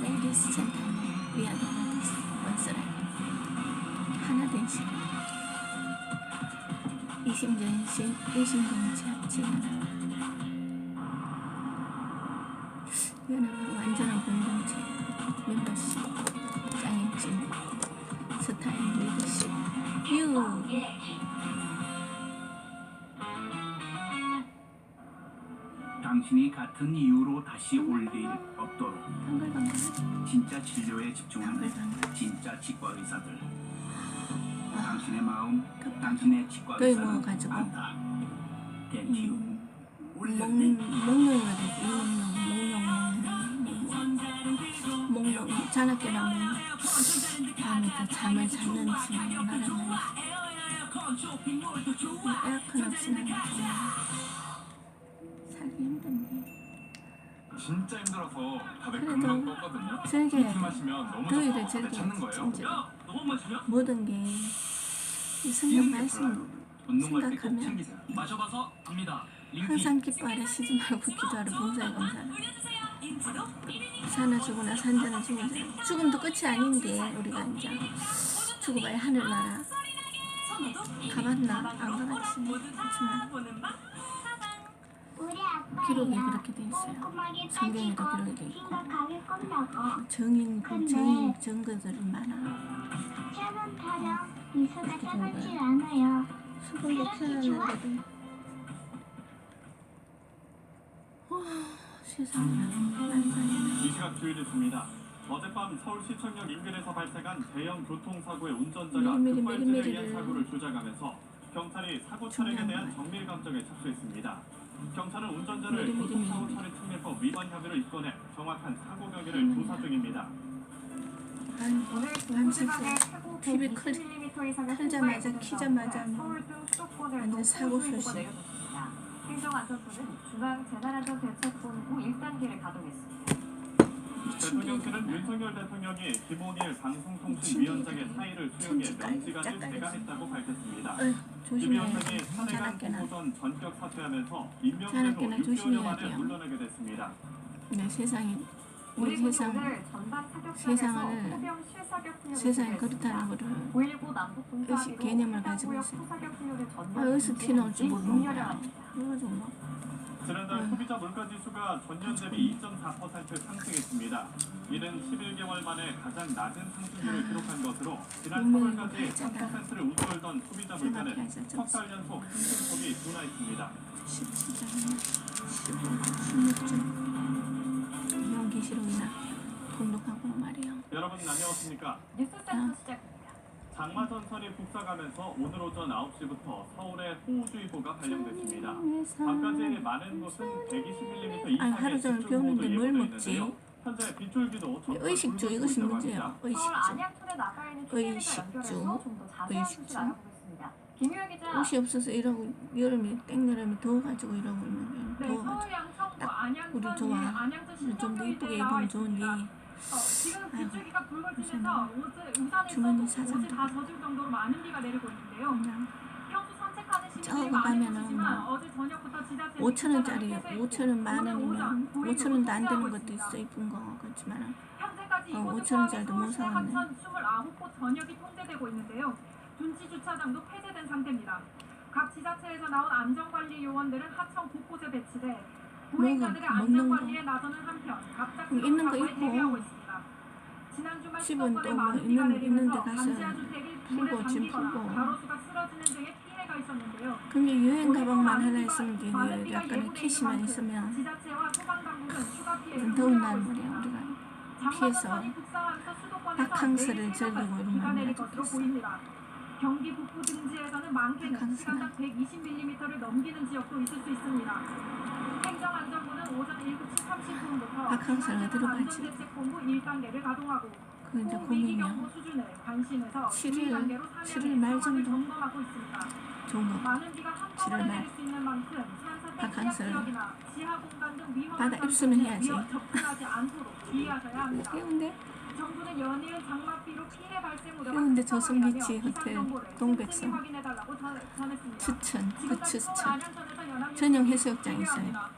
레이디스 센터는 위아더 레이디스 원스라이 하나 된 시간 이심전시 일심동체 합치는 연합은 완전한 공동체. 멤버십. 장애증 스타일 리더십. 유 당신이 같은 이유로 다시 올 일 없도록. 방글방글 진짜 진료에 집중하는 진짜 치과 의사들. 아 당신의 마음 당신의 치과 의사는. 안다. 음, 목, 올렸네 목룡이가 되지 목룡 목룡. 목룡. 목룡. 자나깨나 밤에 또 잠을 잤는지 나라는 에어컨 없이는 정말 살기 힘든데. 진짜 힘들어서 다들 그래도 금방 떴거든요. 즐겨야 술돼 마시면 너무 더위를 좋고 다들 찾는 즐겨야지 거예요. 진짜. 너무 마시면 모든 말씀 운동 갈때꼭 생각하면 챙기세요. 마셔봐서 압니다. 항상 기뻐하라 쉬지 말고 기도하라 봉사에 감사하라. 사나 죽으나 산자나 죽은 자 죽음도 끝이 아닌데 우리가 이제 죽어봐야 하늘나라. 가봤나? 안 가봤지. 그렇지만 기록에 그렇게 돼 있어요 성경에도 기록이 돼 있고 정인 그 정인 증거들이 많아 미소가 따갑질 않아요. 수분도 세상에 난산이네 이 시각 주의됐습니다. 어젯밤 서울시청역 인근에서 발생한 대형 교통사고의 운전자가 미리미리 급발진에 미리미리를. 사고를 조작하면서 경찰이 사고 차량에 중요한 대한. 정밀 감정에 착수했습니다. 경찰은 운전자를 교통사고. 처리 특례법 위반 혐의로 입건해 정확한 사고 경위를 음. 조사 중입니다. 아니 오늘 밤새서 동부지방에 최고 TV 클- 120mm 이상의 틀자마자 폭발 키자마자 서울 등 완전 사고 소식. 내려졌습니다. 행정안전부는 중앙재난안전대책본부 1단계를 가동했습니다. 대통령실은 윤석열 대통령이 김홍일 방송통신위원장의 사의를 수용해 짝짝이 제거했다고 밝혔습니다. 김 위원장이 자나깨나 공모전 전격 사퇴하면서 임명된 후 자나깨나 6개월여 조심해야 만에. 물러나게 됐습니다. 네 세상이 우리 세상 세상을- 세상이. 그렇다는 거를 5.19 남북 의식 개념을 가지고 있어요. 아, 나올 줄 모르는 거야. 그래가지고 막 지난달 아유. 소비자 물가지수가 전년 대비 2.4% 상승했습니다. 이는 11개월 만에 가장 낮은 상승률을 아. 기록한 것으로 지난 분명히 3월까지 팔자다. 3%를 웃돌던 소비자 물가는 석달 연속 상승폭이 둔화했습니다. 17장 16점 명기시로이나 등록하고 말이야 여러분 안녕하십니까? 뉴스 아. 센터 시작합니다. 장마 전선이 북상하면서 오늘 오전 9시부터 서울에 호우주의보가 발령됐습니다. 밤까지 많은 곳은 120mm 이상의 아니, 하루 종일 비 오는데 뭘 먹지? 현재 빗줄기도 의식주 이것이 문제야 의식주 의식주. 의식주. 기자. 옷이 없어서 이러고 여름이 땡여름이 더워가지고 이러고 있는 게 네, 더워가지고 딱 안양천 우리 좋아. 안양천 좀더 이쁘게 입으면 좋은데. 어, 지금 붉어지면서 옷을 우산에서 옷이. 다 젖을 정도로 많은 비가 내리고 있는데요. 그냥 평소 산책하는 시민들이 많이 보시지만 뭐 어제 저녁부터 지자체 5천 원짜리 5천 원 만 원이면 5천 원도 안 되는 것도 있어 이쁜 거 그렇지만 어, 이곳을 5천 원짜리도 못. 하천 29곳 전역이 통제되고 있는데요. 둔치 주차장도 폐쇄된 상태입니다. 각 지자체에서 나온 안전관리 요원들은 하천 곳곳에 배치돼 보행자들의 먹는 거. 갑작스러운 있는 거 있고. 집은 또뭐 많은 비가 있는- 있는 데 가서 풀고 짐 풀고. 근데 유행 가방만 하나 있으면 비가 약간의 캐시만 있으면 피해를 더운 날 말이야. 우리가 피해서 바캉스를 즐기고 내릴 하 경기 북부 등지에서는 많게는 바캉스나. 시간당 120mm를 넘기는 지역도 있을 수 있습니다. 행정안전부는 오전 7시 30분부터 바캉스를 어디로 가지? 안전대책본부 1단계를 가동하고 그 이제 칠일- 2단계로 칠일 말 정도? 점검하고 있습니다. 좋은 거 칠일 말. 바캉스를 바다 입수는 해야지. 해운대 정부는 연이은 장맛비로 피해 발생 우려가 동백섬. 틈틈이 확인해달라고 전- 전했습니다. 추천 서울 추천 전용 해수욕장. 있어요